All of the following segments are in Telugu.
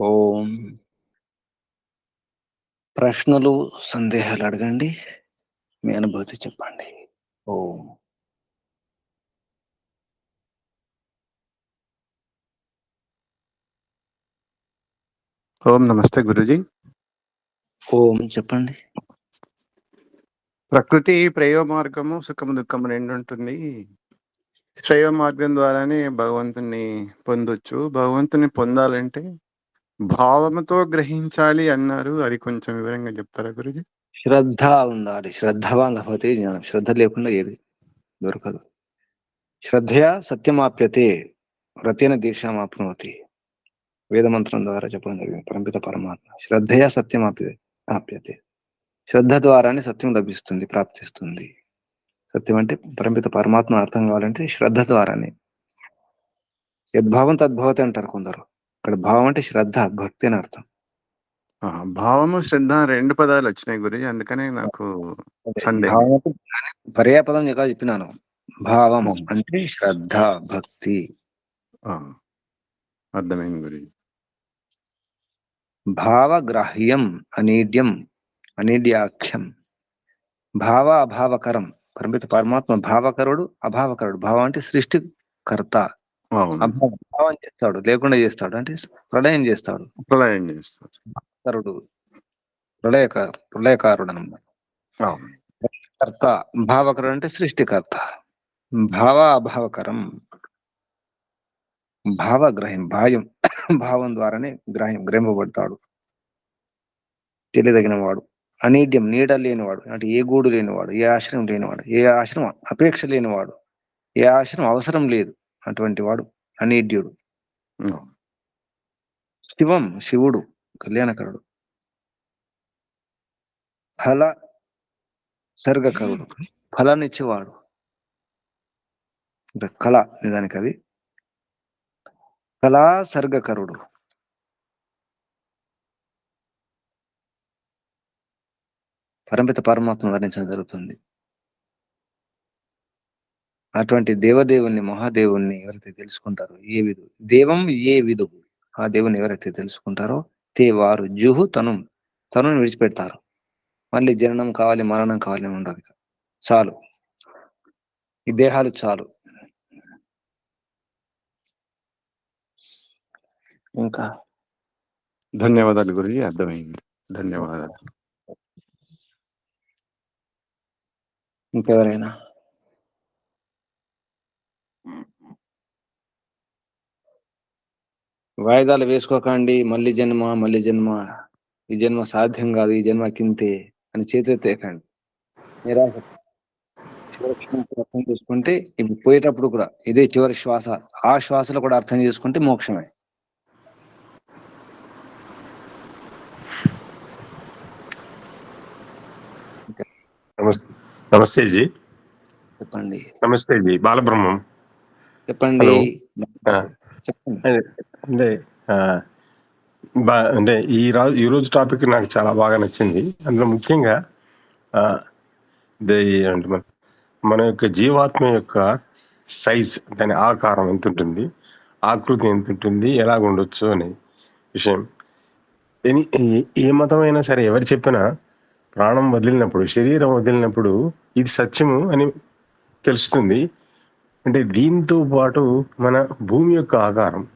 ఓం. ప్రశ్నలు సందేహాలు అడగండి. మీ అనుభూతి చెప్పండి. ఓం. ఓం నమస్తే గురుజీ. ఓం చెప్పండి. ప్రకృతి ప్రయోగ మార్గము సుఖము దుఃఖము రెండు ఉంటుంది. శ్రేయ మార్గం ద్వారానే భగవంతుని పొందొచ్చు. భగవంతుని పొందాలంటే భావముతో గ్రహించాలి అన్నారు. అది కొంచెం వివరంగా చెప్తారా గురుజీ? శ్రద్ధ ఉండాలి. శ్రద్ధవాన్ లభతే జ్ఞానం శ్రద్ధ లేకుండా ఏది దొరకదు. శ్రద్ధయా సత్యమాప్యతే రతేన దీక్షామాప్నోతి వేదమంత్రం ద్వారా చెప్పడం జరిగింది. పరంపిత పరమాత్మ. శ్రద్ధయా సత్యమాప్య ఆప్యతే. శ్రద్ధ ద్వారానే సత్యం లభిస్తుంది ప్రాప్తిస్తుంది. సత్యం అంటే పరంపిత పరమాత్మ అర్థం కావాలంటే శ్రద్ధ ద్వారానే. యద్భావం తద్భవతి అంటారు కొందరు. ఇక్కడ భావం అంటే శ్రద్ధ భక్తి అని అర్థం. భావము శ్రద్ధ రెండు పదాలు వచ్చినాయి గురుజీ అందుకనే నాకు సందేహం. పర్యాపదం ఇంకా చెప్పినాను. భావం అవును. అంటే శ్రద్ధ భక్తి. అర్థమైంది గురుజీ భావగ్రాహ్యం అనీడ్యం అనీడ్యాఖ్యం భావ అభావకరం పరిమిత పరమాత్మ భావకరుడు అభావకరుడు. భావం అంటే సృష్టికర్త. అభావం భావం చేస్తాడు లేకుండా చేస్తాడు అంటే ప్రళయం చేస్తాడు. ప్రళయం చేస్తారు కరుడు ప్రళయక ప్రళయకారుడు అనమాట కర్త భావకరుడు అంటే సృష్టికర్త. భావ అభావకరం భావగ్రహం భాయం భావం ద్వారానే గ్రహం గ్రహింపబడతాడు. తెలియదగిన వాడు అనీడ్యం నీడ లేనివాడు అంటే ఏ గూడు లేనివాడు ఏ ఆశ్రయం లేనివాడు ఏ ఆశ్రమం అపేక్ష లేనివాడు ఏ ఆశ్రమం అవసరం లేదు. అటువంటి వాడు అనీడ్యుడు. శివం శివుడు కళ్యాణకరుడు. ఫల సర్గకరుడు ఫలాన్నిచ్చేవాడు అంటే కళ నిజానికి అది. కళా సర్గకరుడు పరమిత పరమాత్మ వర్ణించడం జరుగుతుంది. అటువంటి దేవదేవుణ్ణి మహాదేవుణ్ణి ఎవరైతే తెలుసుకుంటారో ఏ విధు దేవం ఏ విధు ఆ దేవుని ఎవరైతే తెలుసుకుంటారో తే వారు జుహు తను తనుని విడిచిపెడతారు. మళ్ళీ జననం కావాలి మరణం కావాలి అని ఉండదు. చాలు. ఈ దేహాలు చాలు. ఇంకా? ధన్యవాదాలు గురుజీ అర్థమైంది. ధన్యవాదాలు. ఇంకెవరైనా? వాయిదాలు వేసుకోకండి మళ్ళీ జన్మ మళ్ళీ జన్మ. ఈ జన్మ సాధ్యం కాదు ఈ జన్మ కింతే అని చేతులెత్తేయకండి నిరాశ అర్థం చేసుకుంటే ఇప్పుడు పోయేటప్పుడు కూడా ఇదే చివరి శ్వాస. ఆ శ్వాసలో కూడా అర్థం చేసుకుంటే మోక్షమే. నమస్తే నమస్తే జీ. చెప్పండి. నమస్తే జీ. బాలబ్రహ్మం. చెప్పండి. అంటే అంటే ఈ రోజు ఈ రోజు టాపిక్ నాకు చాలా బాగా నచ్చింది. అందులో ముఖ్యంగా ఆ, ఇదే అంటే మన మన యొక్క జీవాత్మ యొక్క సైజ్ దాని ఆకారం ఎంత ఉంటుంది ఆకృతి ఎంత ఉంటుంది ఎలాగ ఉండొచ్చు అనే విషయం ఏ మతమైనా సరే ఎవరు చెప్పినా ప్రాణం వదిలినప్పుడు శరీరం వదిలినప్పుడు ఇది సత్యము అని తెలుస్తుంది. అంటే దీంతో పాటు మన భూమి యొక్క ఆకారం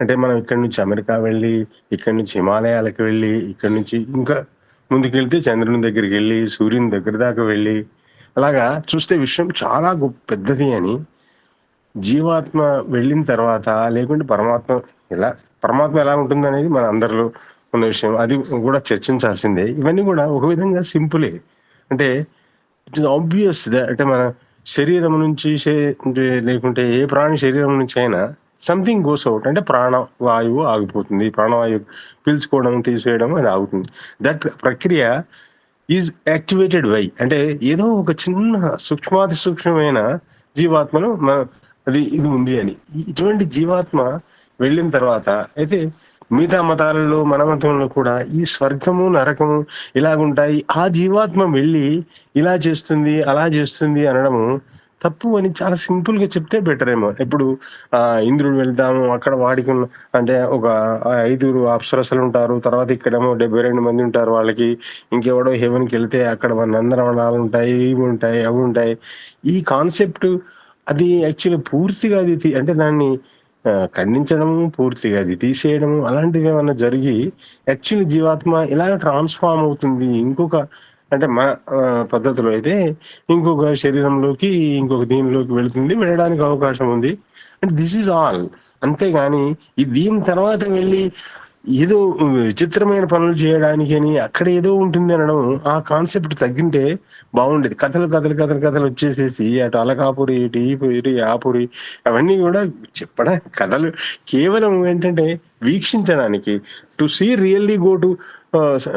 అంటే మనం ఇక్కడి నుంచి అమెరికా వెళ్ళి ఇక్కడ నుంచి హిమాలయాలకు వెళ్ళి ఇక్కడి నుంచి ఇంకా ముందుకు వెళ్తే చంద్రుని దగ్గరికి వెళ్ళి సూర్యుని దగ్గర దాకా వెళ్ళి అలాగా చూస్తే విషయం చాలా గొప్ప పెద్దది అని. జీవాత్మ వెళ్ళిన తర్వాత లేకుంటే పరమాత్మ ఎలా పరమాత్మ ఎలా ఉంటుంది అనేది మన అందరిలో ఉన్న విషయం. అది కూడా చర్చించాల్సిందే. ఇవన్నీ కూడా ఒక విధంగా సింపులే. అంటే ఇట్స్ ఆబ్వియస్ అంటే మన శరీరం నుంచి లేకుంటే ఏ ప్రాణి శరీరం నుంచి అయినా సంథింగ్ గోస్ అవుట్ అంటే ప్రాణవాయువు ఆగిపోతుంది. ప్రాణవాయువు పీల్చుకోవడం తీసివేయడం అది ఆగుతుంది. దట్ ప్రక్రియ ఈజ్ యాక్టివేటెడ్ వై అంటే ఏదో ఒక చిన్న సూక్ష్మాతి సూక్ష్మమైన జీవాత్మను మన అది ఇది ఉంది అని. ఇటువంటి జీవాత్మ వెళ్ళిన తర్వాత అయితే మిగతా మతాలలో మన మతంలో కూడా ఈ స్వర్గము నరకము ఇలాగుంటాయి. ఆ జీవాత్మ వెళ్ళి ఇలా చేస్తుంది అలా చేస్తుంది అనడము తప్పు అని చాలా సింపుల్గా చెప్తే బెటర్ ఏమో ఇప్పుడు ఆ ఇంద్రుడు వెళ్తాము అక్కడ వాడికి అంటే ఒక ఐదుగురు అప్సరసలు ఉంటారు తర్వాత ఇక్కడేమో డెబ్బై రెండు మంది ఉంటారు వాళ్ళకి. ఇంకెవడో హెవెన్కి వెళ్తే అక్కడ మన నందనవనాలు ఉంటాయి ఇవి ఉంటాయి అవి ఉంటాయి. ఈ కాన్సెప్ట్ అది యాక్చువల్లీ పూర్తిగా అది అంటే దాన్ని ఖండించడం ఖండించడము పూర్తిగా అది తీసేయడము అలాంటివి ఏమైనా జరిగి యాక్చువల్ జీవాత్మ ఇలా ట్రాన్స్ఫార్మ్ అవుతుంది. ఇంకొక అంటే మన పద్ధతిలో అయితే ఇంకొక శరీరంలోకి ఇంకొక దీనిలోకి వెళుతుంది వెళ్ళడానికి అవకాశం ఉంది. అంటే దిస్ ఈజ్ ఆల్. అంతేగాని ఈ దీని తర్వాత వెళ్ళి ఏదో విచిత్రమైన పనులు చేయడానికి అని అక్కడ ఏదో ఉంటుంది అనడం ఆ కాన్సెప్ట్ తగ్గింటే బాగుండేది. కథలు కథలు కథలు కథలు వచ్చేసేసి అటు అలకాపురి ఇటు ఈ పురి, ఇటు ఆపురి అవన్నీ కూడా చెప్పడం కథలు కేవలం ఏంటంటే వీక్షించడానికి. To see really go to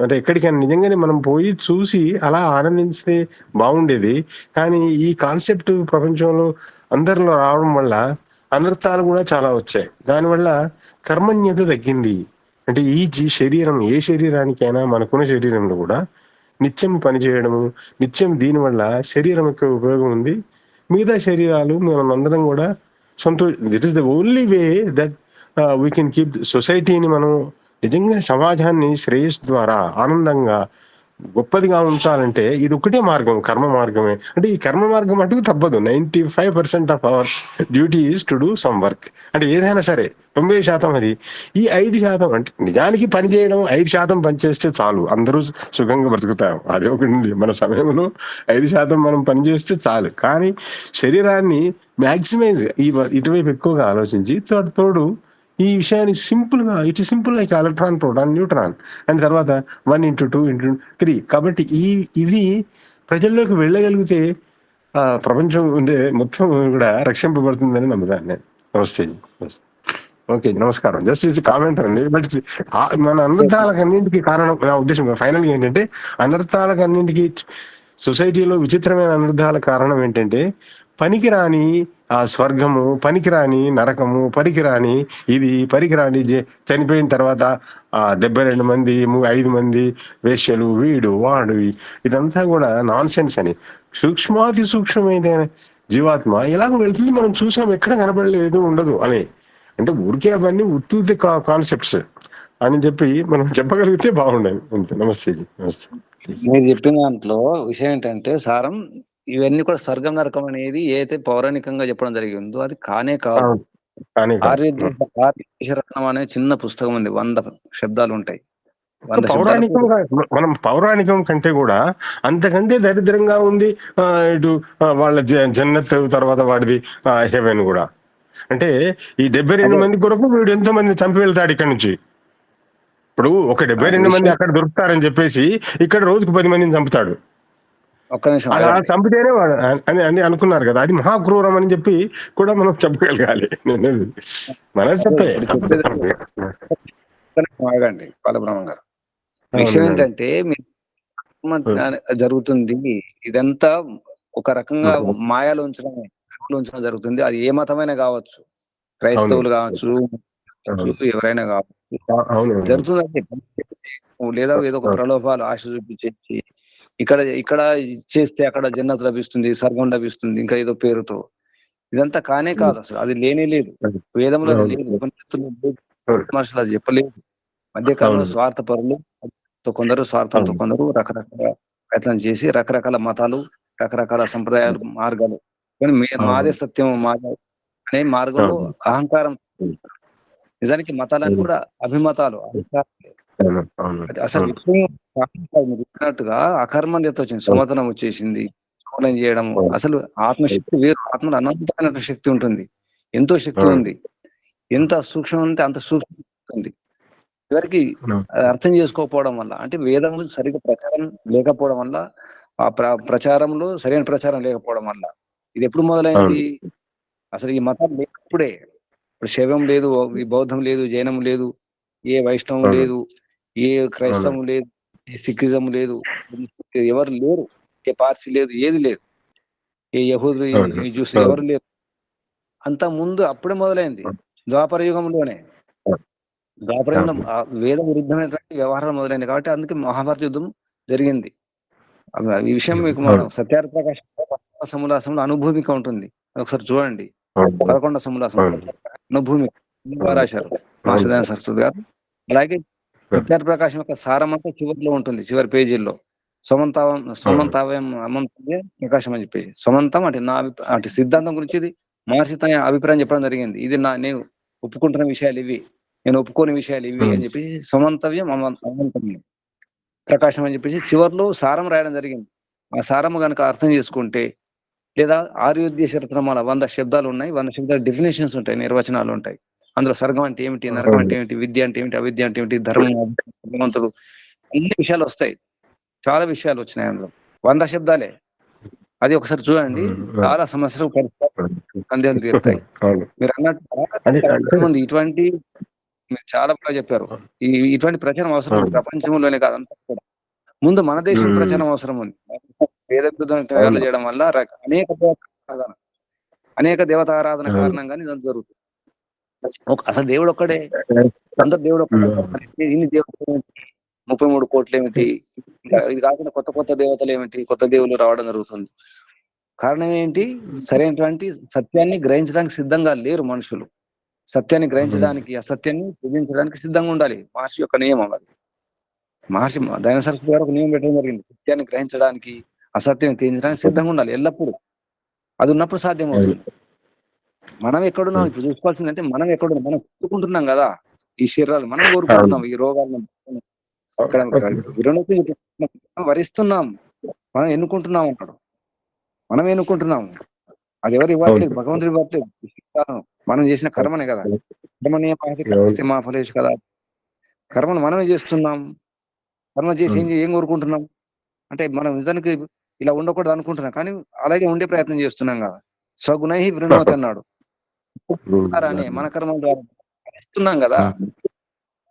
అంటే ఎక్కడికైనా నిజంగానే మనం పోయి చూసి అలా ఆనందిస్తే బాగుండేది. కానీ ఈ కాన్సెప్ట్ ప్రపంచంలో అందరిలో రావడం వల్ల అనర్థాలు కూడా చాలా వచ్చాయి. దానివల్ల కర్మణ్యత తగ్గింది. అంటే ఈ జీ శరీరం ఏ శరీరానికైనా మనకున్న శరీరంలో కూడా నిత్యం పనిచేయడము నిత్యం దీనివల్ల శరీరం యొక్క ఉపయోగం ఉంది. మిగతా శరీరాలు మనం అందరం కూడా సంతోష that is the only way that we can keep సొసైటీని మనం నిజంగా సమాజాన్ని శ్రేయస్ ద్వారా ఆనందంగా గొప్పదిగా ఉంచాలంటే ఇది ఒకటే మార్గం కర్మ మార్గమే. అంటే ఈ కర్మ మార్గం అటుకు తప్పదు. Ninety five percent of our duty is to do some work. అంటే ఏదైనా సరే తొంభై శాతం అది. ఈ ఐదు శాతం అంటే నిజానికి పని చేయడం ఐదు శాతం పనిచేస్తే చాలు. అందరూ సుఖంగా బ్రతుకుతాం అదే ఒకటి మన సమయంలో ఐదు శాతం మనం పనిచేస్తే చాలు. కానీ శరీరాన్ని మ్యాక్సిమైజ్ ఈ ఇటువైపు ఎక్కువగా ఆలోచించి తోడు ఈ విషయాన్ని సింపుల్గా it simple like electron proton neutron. And తర్వాత one into two into three. కాబట్టి ఈ ఇది ప్రజల్లోకి వెళ్ళగలిగితే ఆ ప్రపంచం ఉండే మొత్తం కూడా రక్షింపబడుతుందని నమ్ముతాను నేను. నమస్తే. ఓకే నమస్కారం. జస్ట్ ఇది కామెంట్ అండి. బట్ మన అనర్థాలకన్నింటికి కారణం నా ఉద్దేశం ఫైనల్ ఏంటంటే అనర్థాలకన్నింటికి సొసైటీలో విచిత్రమైన అనర్థాల కారణం ఏంటంటే పనికిరాని ఆ స్వర్గము పనికిరాని నరకము పనికిరాని ఇది పనికిరాని చనిపోయిన తర్వాత ఆ డెబ్బై రెండు మంది ఐదు మంది వేశ్యలు వీడు వాడు ఇదంతా కూడా నాన్ సెన్స్ అని. సూక్ష్మాతి సూక్ష్మమైన జీవాత్మ ఇలాగ వెళ్తుంది మనం చూసాం ఎక్కడ కనబడలేదు ఉండదు అని. అంటే ఊరికే అవన్నీ ఉత్తుతి కాన్సెప్ట్స్ అని చెప్పి మనం చెప్పగలిగితే బాగుండేది. నమస్తే నమస్తే. మీరు చెప్పిన దాంట్లో విషయం ఏంటంటే సారం ఇవన్నీ కూడా స్వర్గం నరకం అనేది ఏదైతే పౌరాణికంగా చెప్పడం జరిగిందో అది కానే కాదు. ఆర్యరత్నం అనే చిన్న పుస్తకం ఉంది. వంద శబ్దాలు ఉంటాయి. పౌరాణికంగా మనం పౌరాణికం కంటే కూడా అంతకంటే దరిద్రంగా ఉంది ఇటు వాళ్ళ జన్నత్ తర్వాత వాడిది హెవెన్ కూడా. అంటే ఈ డెబ్బై రెండు. మంది కొరకు వీడు ఎంతో మంది చంపి వెళ్తాడు ఇక్కడ నుంచి. ఇప్పుడు ఒక డెబ్బై రెండు మంది అక్కడ దొరుకుతారని చెప్పేసి ఇక్కడ రోజుకు పది మందిని చంపుతాడు. ఒక్క నిమిషం అలా. చంపితేనే వాడు అని అని అనుకున్నారు కదా అది మహాక్రూరం అని చెప్పి కూడా మనం చెప్పగలగాలి మనం చెప్పే ఆగండి బాలబ్రహ్మం గారు విషయం. ఏంటంటే జరుగుతుంది ఇదంతా ఒక రకంగా. మాయాలో ఉంచడం ఉంచడం జరుగుతుంది అది ఏ మతమైనా కావచ్చు క్రైస్తవులు కావచ్చు. ఎవరైనా కావచ్చు జరుగుతుంది లేదా ఏదో ఒక. ప్రలోభాలు ఆశ చూపించేసి ఇక్కడ ఇక్కడ చేస్తే అక్కడ జన్నత్ లభిస్తుంది స్వర్గం లభిస్తుంది ఇంకా ఏదో పేరుతో ఇదంతా కానే కాదు అసలు అది లేనే లేదు. వేదంలో. లేదు. మనుషులు అది చెప్పలేదు మధ్యకాలంలో. స్వార్థ పరులు కొందరు స్వార్థంతో. కొందరు రకరకాల ప్రయత్నం చేసి రకరకాల మతాలు రకరకాల సంప్రదాయాలు మార్గాలు కానీ. మాదే సత్యం మాదే అనే మార్గంలో. అహంకారం నిజానికి మతాలన్నీ అవును. కూడా అభిమతాలు అహంకారం. అది అసలు చెప్పినట్టుగా అకర్మణ్యత వచ్చింది సుమతనం వచ్చేసింది సోలం చేయడం. అసలు ఆత్మశక్తి వేరు ఆత్మలో అనంతమైన శక్తి ఉంటుంది. ఎంతో శక్తి. ఉంది. ఎంత సూక్ష్మం ఉంటే అంత సూక్ష్మం ఉంది చివరికి అర్థం చేసుకోకపోవడం వల్ల అంటే వేదములు సరిగ్గా ప్రచారం లేకపోవడం వల్ల ఆ ప్ర ప్రచారంలో సరైన ప్రచారం లేకపోవడం వల్ల. ఇది ఎప్పుడు మొదలైంది? అసలు ఈ మతం లేనప్పుడే. ఇప్పుడు శైవం లేదు ఈ బౌద్ధం లేదు జైనం లేదు ఏ వైష్ణవం. లేదు ఏ క్రైస్తవం లేదు ఏ సిక్కిజం లేదు ఎవరు లేరు ఏ పార్సీ లేదు ఏది లేదు. ఏ యహూదు అవును. జ్యూస్. ఎవరు లేరు. అంత ముందు అప్పుడే మొదలైంది. ద్వాపర యుగంలోనే. ద్వాపర యుగం వేద విరుద్ధమైనటువంటి వ్యవహారం మొదలైంది కాబట్టి అందుకే మహాభారత యుద్ధం జరిగింది. ఈ విషయం మీకు మనం. సత్యార్థ ప్రకాశ్ సములాసంలో అనుభూమిక ఉంటుంది. ఒకసారి చూడండి. పదకొండ సములాసం. అనుభూమిక. రాశారు. మాసదాన సరస్వతి గారు. అలాగే విద్యార్థి ప్రకాశం యొక్క సారం అంతా చివరిలో ఉంటుంది చివరి పేజీల్లో. సమంతావం సమంతావయం అమంతమే ప్రకాశం అని చెప్పేసి. సమంతం అంటే నా అంటే సిద్ధాంతం గురించి ఇది మహర్షి తన అభిప్రాయం చెప్పడం జరిగింది. ఇది నా నేను ఒప్పుకుంటున్న విషయాలు ఇవి. నేను ఒప్పుకోని విషయాలు ఇవి అని చెప్పేసి సమంతవ్యం అమం- అమంతవ్యం ప్రకాశం అని చెప్పేసి చివర్లో సారం రాయడం జరిగింది. ఆ సారము కనుక అర్థం చేసుకుంటే లేదా ఆర్యోద్య శరత్నమాల వంద శబ్దాలు ఉన్నాయి వంద శబ్దాలు డెఫినేషన్స్ ఉంటాయి నిర్వచనాలు ఉంటాయి. అందులో స్వర్గం అంటే ఏమిటి నరకం అంటే ఏమిటి విద్య అంటే ఏమిటి అవిద్య అంటే ఏమిటి ధర్మం భగవంతుడు అన్ని విషయాలు వస్తాయి. చాలా విషయాలు వచ్చినాయి అందులో. వంద శబ్దాలే. అది ఒకసారి చూడండి. చాలా సమస్యలు సందేహాలు తీరుతాయి మీరు అన్నట్టు ఇటువంటి మీరు చాలా బాగా చెప్పారు. ఈ ఇటువంటి ప్రచారం అవసరం ఉంది. ప్రపంచంలోనే కాదు అంతా కూడా. ముందు మన దేశం. ప్రచారం అవసరం ఉంది. వేద చేయడం వల్ల అనేక అనేక దేవతారాధన. కారణంగానే ఇదంతా జరుగుతుంది. అసలు దేవుడు ఒక్కడే. అందరు దేవుడు ఒక్కడే. ఇన్ని దేవతలు ఏమిటి? ముప్పై మూడు కోట్లు ఏమిటి ఇది కాకుండా కొత్త కొత్త దేవతలు ఏమిటి కొత్త దేవుళ్ళు రావడం జరుగుతుంది. కారణం ఏంటి? సరైనటువంటి సత్యాన్ని గ్రహించడానికి సిద్ధంగా లేరు మనుషులు. సత్యాన్ని గ్రహించడానికి అసత్యాన్ని పూజించడానికి సిద్ధంగా ఉండాలి. మహర్షి యొక్క నియమం అది. మహర్షి దైన సరస్వతి గారు ఒక నియమం పెట్టడం జరిగింది. సత్యాన్ని గ్రహించడానికి అసత్యాన్ని తీయించడానికి సిద్ధంగా ఉండాలి ఎల్లప్పుడూ. అది ఉన్నప్పుడు సాధ్యం అవుతుంది మనం ఎక్కడున్నాం? ఇప్పుడు చూసుకోవాల్సిందంటే మనం ఎక్కడున్నాం? మనం కోరుకుంటున్నాం కదా. ఈ శరీరాలు మనం కోరుకుంటున్నాం ఈ రోగాలను వరిస్తున్నాం. మనం ఎన్నుకుంటున్నాం అన్నాడు మనం ఎన్నుకుంటున్నాం అది ఎవరు ఇవ్వట్లేదు. భగవంతుడు ఇవ్వట్లేదు. మనం చేసిన కర్మనే కదా. కర్మని. మా ఫలేష్ కదా. కర్మను మనమే చేస్తున్నాం. కర్మ చేసి ఏం ఏం కోరుకుంటున్నాం? అంటే మనం నిజానికి ఇలా ఉండకూడదు అనుకుంటున్నాం కానీ అలాగే ఉండే ప్రయత్నం చేస్తున్నాం కదా. స్వగుణై వృణవతి అన్నాడు. అనే మన కర్మ ద్వారా ఇస్తున్నాం కదా.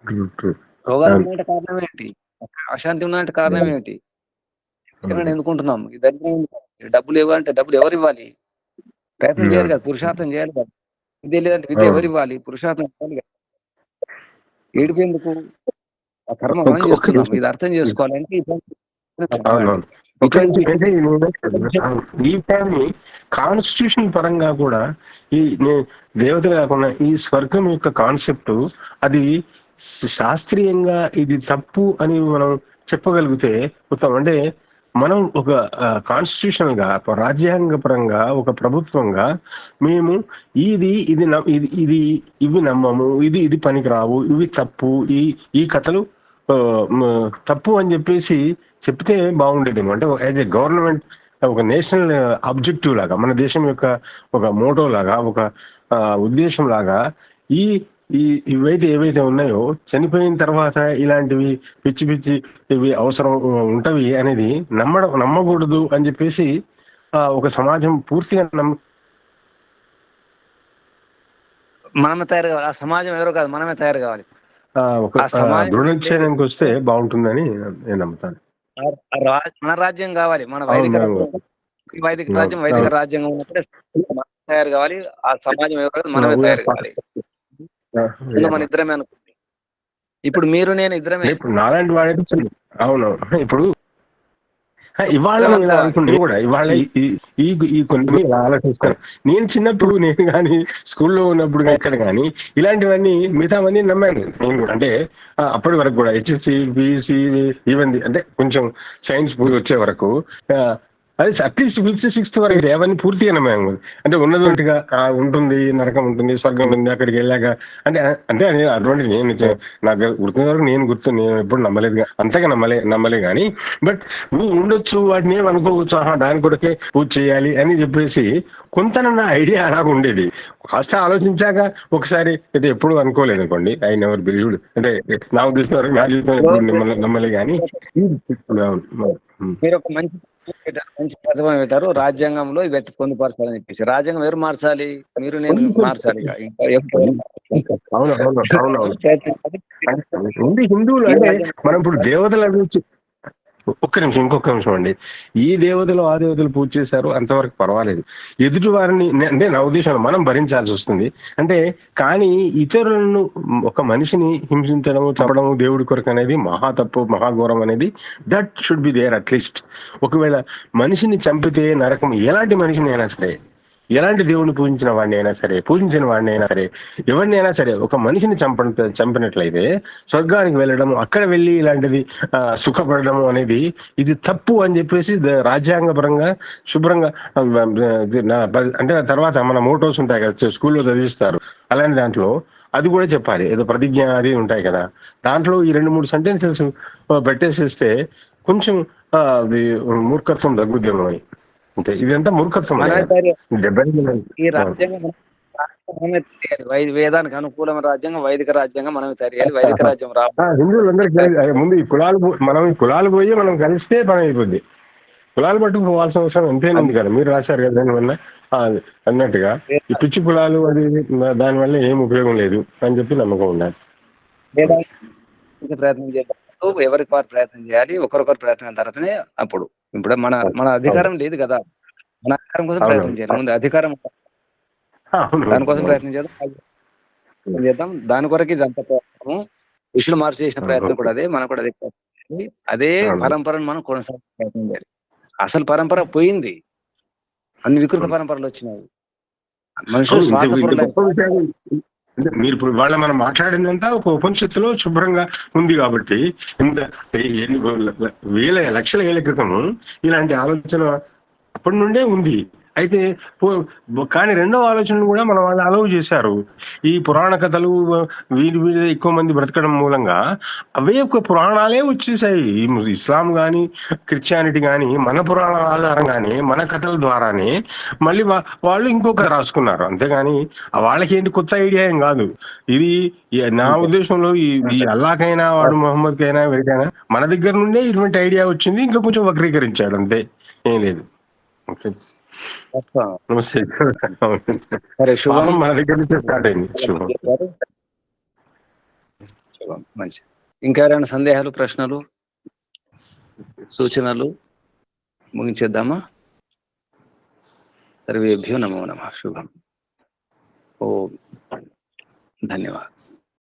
True, true. రోగాలు అవును. ఉన్నాయంటే కారణం ఏంటి? అశాంతి ఉన్నాయంటే కారణం ఏంటి? ఎందుకుంటున్నాం? ఈ దరిద్రం డబ్బులు ఇవ్వాలంటే డబ్బులు ఎవరు ఇవ్వాలి? ప్రయత్నం చేయాలి కదా పురుషార్థం చేయాలి కదా. విద్య లేదంటే విద్య. ఎవరు ఇవ్వాలి? పురుషార్థం ఇవ్వాలి కదా. ఏడుపు ఎందుకు ఆ కర్మ మనం నిమిషం. ఇది అర్థం చేసుకోవాలంటే అంటే ఈ కాన్స్టిట్యూషన్ పరంగా కూడా ఈ దేవతలు కాకుండా ఈ స్వర్గం యొక్క కాన్సెప్ట్ అది శాస్త్రీయంగా ఇది తప్పు అని మనం చెప్పగలిగితే ఉత్తమం. అంటే మనం ఒక కాన్స్టిట్యూషనల్గా రాజ్యాంగ పరంగా ఒక ప్రభుత్వంగా మేము ఇది ఇది ఇది ఇవి నమ్మము ఇది ఇది పనికిరావు ఇవి తప్పు ఈ ఈ కథలు తప్పు అని చెప్పేసి చెప్తే బాగుండేదేమో. అంటే యాజ్ ఏ గవర్నమెంట్ ఒక నేషనల్ ఆబ్జెక్టివ్ లాగా మన దేశం యొక్క ఒక మోటో లాగా ఒక ఉద్దేశం లాగా ఈ ఈ ఇవైతే ఏవైతే ఉన్నాయో చనిపోయిన తర్వాత ఇలాంటివి పిచ్చి పిచ్చి ఇవి అవసరం ఉంటవి అనేది నమ్మడం నమ్మకూడదు అని చెప్పేసి ఒక సమాజం పూర్తిగా నమ్మ మనమే తయారు కావాలి. ఆ సమాజం ఎవరో కాదు మనమే తయారు కావాలి. ఆ, ఒక ఆ సమాజం- దృఢ నిశ్చయానికి వస్తే బాగుంటుందని నేను నమ్ముతాను మన రాజ్యం కావాలి మన వైదిక. రాజ్యం. వైదిక. రాజ్యం వైదిక. రాజ్యంగా ఉన్నప్పుడే తయారు కావాలి ఆ సమాజం ఎవరో మనమే. తయారు కావాలి మన ఇద్దరమే అనుకుంది ఇప్పుడు మీరు నేను ఇద్దరమే ఇప్పుడు నాలాంటి చిన్న- అవును ఇప్పుడు ఇవాళ ఇలా అనుకుంటే కూడా ఇవాళ ఈ- ఈ- కొన్ని ఇలా ఆలోచిస్తాను నేను చిన్నప్పుడు నేను కానీ స్కూల్లో ఉన్నప్పుడు ఇక్కడ కానీ ఇలాంటివన్నీ మిగతా మంది నమ్మాను నేను కూడా. అంటే అప్పటి వరకు కూడా హెచ్ఎస్సి బిఎస్సి ఈవెన్ అంటే కొంచెం సైన్స్ పూర్తి వచ్చే వరకు అది అట్లీస్ట్ ఫిఫ్త్ సిక్స్త్ వరకు అయితే అవన్నీ పూర్తిగా నమ్మాము అంటే ఉన్నదొకటిగా ఆ, ఉంటుంది నరకం ఉంటుంది స్వర్గం ఉంటుంది అక్కడికి వెళ్ళాక. అంటే అంటే అది అటువంటి నేను నాకు గుర్తున్న వరకు నేను గుర్తు నేను ఎప్పుడు నమ్మలేదు అంతగా నమ్మలే నమ్మలే కానీ బట్ నువ్వు ఉండొచ్చు వాటిని ఏం అనుకోవచ్చు ఆహా దాని కొరకే పూజ చేయాలి అని చెప్పేసి కొంత నా ఐడియా అలాగ ఉండేది. కాస్త ఆలోచించాక ఒకసారి అయితే ఎప్పుడు అనుకోలేదు అనుకోండి. I never believed. అంటే నా ఉద్దేశం వరకు నా జీవితం నమ్మలే కానీ మీరు ఒక మంచి మంచి ప్రతిభ పెట్టారు రాజ్యాంగంలో పెట్టి పొందుపరచాలని చెప్పేసి. రాజ్యాంగం ఎవరు మార్చాలి? మీరు నేను మార్చాలి. ఉంది. హిందువులు అంటే మనం ఇప్పుడు దేవతల గురించి ఒక్క నిమిషం ఇంకొక నిమిషం అండి. ఈ దేవతలు ఆ దేవతలు పూజ చేశారు అంతవరకు పర్వాలేదు. ఎదుటి వారిని అంటే నా ఉద్దేశం మనం భరించాల్సి వస్తుంది. అంటే కానీ ఇతరులను ఒక మనిషిని హింసించడము చంపడము దేవుడి కొరకు అనేది మహా తప్పు మహాఘోరం అనేది that should be there at least. ఒకవేళ మనిషిని చంపితే నరకం ఎలాంటి మనిషిని అయినా సరే ఎలాంటి దేవుడిని పూజించిన వాడిని అయినా సరే పూజించిన వాడిని అయినా సరే ఎవరిని అయినా సరే ఒక మనిషిని చంప చంపినట్లయితే స్వర్గానికి వెళ్ళడం అక్కడ వెళ్ళి ఇలాంటిది సుఖపడడం అనేది ఇది తప్పు అని చెప్పేసి రాజ్యాంగపరంగా శుభ్రంగా అంటే తర్వాత మన మోటోస్ ఉంటాయి కదా స్కూల్లో చదివిస్తారు. అలాంటి దాంట్లో అది కూడా చెప్పాలి. ఏదో ప్రతిజ్ఞ అది ఉంటాయి కదా. దాంట్లో ఈ రెండు మూడు సెంటెన్సెస్ పెట్టేసేస్తే కొంచెం మూర్ఖత్వం తగ్గుద్దేమో అంతే ఇదంతా మూర్ఖత్వం ఈ రాజ్యాంగం మనమే వేదానికి అనుకూలమైన రాజ్యాంగం వైదిక రాజ్యాంగం మనమే తెలియాలి. వైదిక రాజ్యం రా హిందువులందరికీ. ముందు ఈ కులాలు మనం ఈ కులాలు పోయి మనం కలిస్తే పని అయిపోద్ది కులాలు పట్టుకు పోవాల్సిన అవసరం ఎంతేనుంది కదా. మీరు రాశారు కదా దానివల్ల అన్నట్టుగా. ఈ పిచ్చి కులాలు అది దానివల్ల ఏం ఉపయోగం లేదు అని చెప్పి నమ్మకం ఉండాలి. ప్రయత్నం చేద్దాం. ఎవరికి వారు ప్రయత్నం చేయాలి ఒకరొకరు ప్రయత్నం తర్వాతనే అప్పుడు. ఇప్పుడు మన మన అధికారం లేదు కదా. మన అధికారం కోసం. ప్రయత్నం చేయాలి. ముందు అధికారం. దానికోసం ప్రయత్నం చేద్దాం. ప్రయత్నం చేద్దాం. దాని కొరకు ఇదంతా ప్రయత్నము. ఋషులు మార్చి చేసిన ప్రయత్నం కూడా అదే. మనం కూడా అదే ప్రయత్నం. అదే. పరంపరను మనం కొనసాగే ప్రయత్నం చేయాలి. అసలు పరంపర పోయింది. అన్ని వికృత పరంపరలు వచ్చినాయి. మనుషులు అంటే మీరు ఇప్పుడు వాళ్ళ మనం మాట్లాడిందంతా ఒక ఉపనిషత్తులో శుభ్రంగా ఉంది కాబట్టి ఇంత వేల లక్షల ఏళ్ళ క్రితము ఇలాంటి ఆలోచన అప్పటి నుండే ఉంది. అయితే కానీ రెండవ ఆలోచనను కూడా మన వాళ్ళు అలవ్ చేశారు. ఈ పురాణ కథలు వీరి మీద ఎక్కువ మంది బ్రతకడం మూలంగా అవే ఒక పురాణాలే వచ్చేసాయి. ఇస్లాం కానీ క్రిస్టియానిటీ కానీ మన పురాణాల ఆధారంగానే మన కథల ద్వారానే మళ్ళీ వాళ్ళు ఇంకొక రాసుకున్నారు. అంతేగాని వాళ్ళకి ఏంటి కొత్త ఐడియా ఏం కాదు. ఇది నా ఉద్దేశంలో ఈ ఈ అల్లాకైనా వాడు మొహమ్మద్కైనా ఎవరికైనా మన దగ్గర నుండే ఇటువంటి ఐడియా వచ్చింది. ఇంకా కొంచెం వక్రీకరించాడు. అంతే. ఏం లేదు. ఓకే. నమస్తే. సరే శుభం. మన దగ్గర నుంచే స్టార్ట్ అయింది. శుభం. శుభం. మంచి. ఇంకా ఎవరైనా సందేహాలు ప్రశ్నలు సూచనలు ముగించేద్దామా? సర్వేభ్యో నమో నమ. శుభం. ఓ. ధన్యవాదాలు.